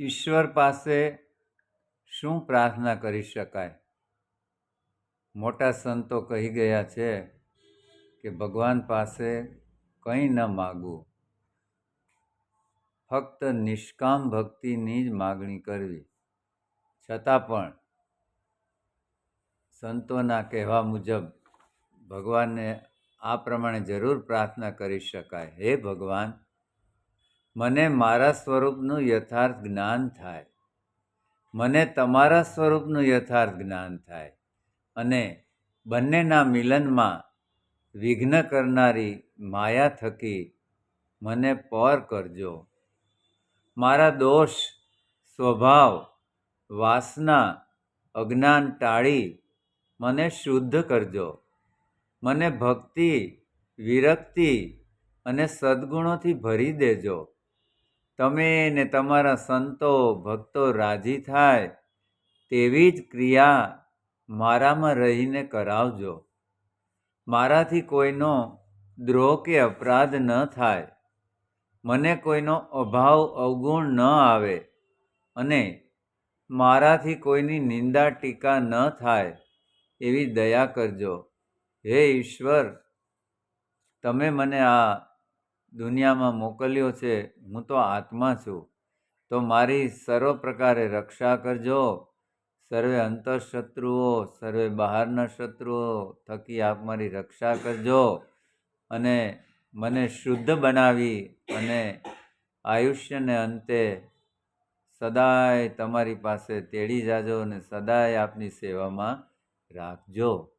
ઈશ્વર પાસે શું પ્રાર્થના કરી શકાય? મોટા સંતો કહી ગયા છે કે ભગવાન પાસે કંઈ ન માગવું. ફક્ત નિષ્કામ ભક્તિની જ માગણી કરવી. છતાં પણ સંતોના કહેવા મુજબ ભગવાનને આ પ્રમાણે જરૂર પ્રાર્થના કરી શકાય. હે ભગવાન મને મારા સ્વરૂપનું યથાર્થ જ્ઞાન થાય. મને તમારા સ્વરૂપનું યથાર્થ જ્ઞાન થાય અને બંનેના મિલનમાં વિઘ્ન કરનારી માયા થકી મને પર કરજો. મારા દોષ, સ્વભાવ, વાસના, અજ્ઞાન ટાળી મને શુદ્ધ કરજો. મને ભક્તિ, વિરક્તિ અને સદ્ગુણોથી ભરી દેજો. તમે ને તમારા સંતો ભક્તો રાજી થાય તેવી જ ક્રિયા મારામાં રહીને કરાવજો. મારાથી કોઈનો દ્રોહ કે અપરાધ ન થાય. મને કોઈનો અભાવ અવગુણ ન આવે અને મારાથી કોઈની નિંદા ટીકા ન થાય એવી દયા કરજો. હે ઈશ્વર, તમે મને આ દુનિયામાં મોકલ્યો છે, હું તો આત્મા છું. તો મારી સર્વ પ્રકારે રક્ષા કરજો. સર્વે અંતઃશત્રુઓ, સર્વે બહારના શત્રુઓ થકી આપ મારી રક્ષા કરજો અને મને શુદ્ધ બનાવી અને આયુષ્યને અંતે સદાય તમારી પાસે તેડી જાજો અને સદાય આપની સેવામાં રાખજો.